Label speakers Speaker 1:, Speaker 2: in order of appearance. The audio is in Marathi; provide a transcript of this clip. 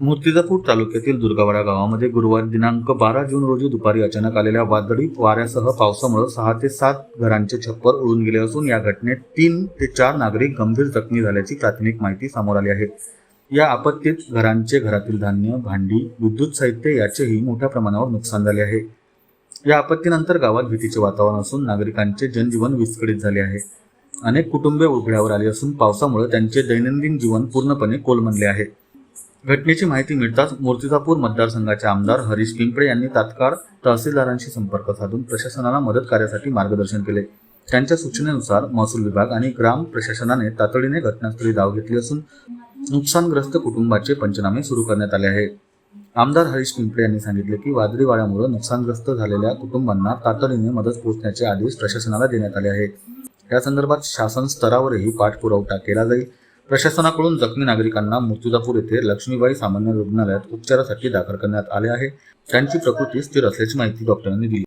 Speaker 1: मूर्तिजापूर तालुक्यातील दुर्गावाडा गावामध्ये गुरुवार दिनांक बारा जून रोजी दुपारी अचानक आलेल्या वादळी वाऱ्यासह पावसामुळे सहा ते सात घरांचे छप्पर उडून गेले असून या घटनेत तीन ते चार नागरिक गंभीर जखमी झाल्याची प्राथमिक माहिती समोर आली आहे. या आपत्तीत घरांचे घरातील धान्य भांडी विद्युत साहित्य याचेही मोठ्या प्रमाणावर नुकसान झाले आहे. या आपत्तीनंतर गावात भीतीचे वातावरण असून नागरिकांचे जनजीवन विस्कळीत झाले आहे. अनेक कुटुंबे उघड्यावर आली असून पावसामुळे त्यांचे दैनंदिन जीवन पूर्णपणे कोलमडले आहे. घटनेची माहिती मिळताच मूर्तिजापूर मतदारसंघाचे आमदार हरीश पिंपळे यांनी तात्काळ तहसीलदारांशी संपर्क साधून प्रशासनाला मदत कार्यासाठी मार्गदर्शन केले. त्यांच्या सूचनेनुसार महसूल विभाग आणि ग्राम प्रशासनाने तातडीने घटनास्थळी धाव घेतली असून नुकसानग्रस्त कुटुंबाचे पंचनामे सुरू करण्यात आले आहे आमदार हरीश पिंपळे यांनी सांगितले की वादळी वाऱ्यामुळे नुकसानग्रस्त झालेल्या कुटुंबांना तातडीने मदत पोहोचण्याचे आदेश प्रशासनाला देण्यात आले आहेत. या संदर्भात शासन स्तरावरही पाठपुरवठा केला जाईल. प्रशासनाकडून जखमी नागरिकांना मुर्तुजापूर येथे लक्ष्मीबाई सामान्य रुग्णालयात उपचारासाठी दाखल करण्यात आले आहे. त्यांची प्रकृती स्थिर असल्याची माहिती डॉक्टरांनी दिली.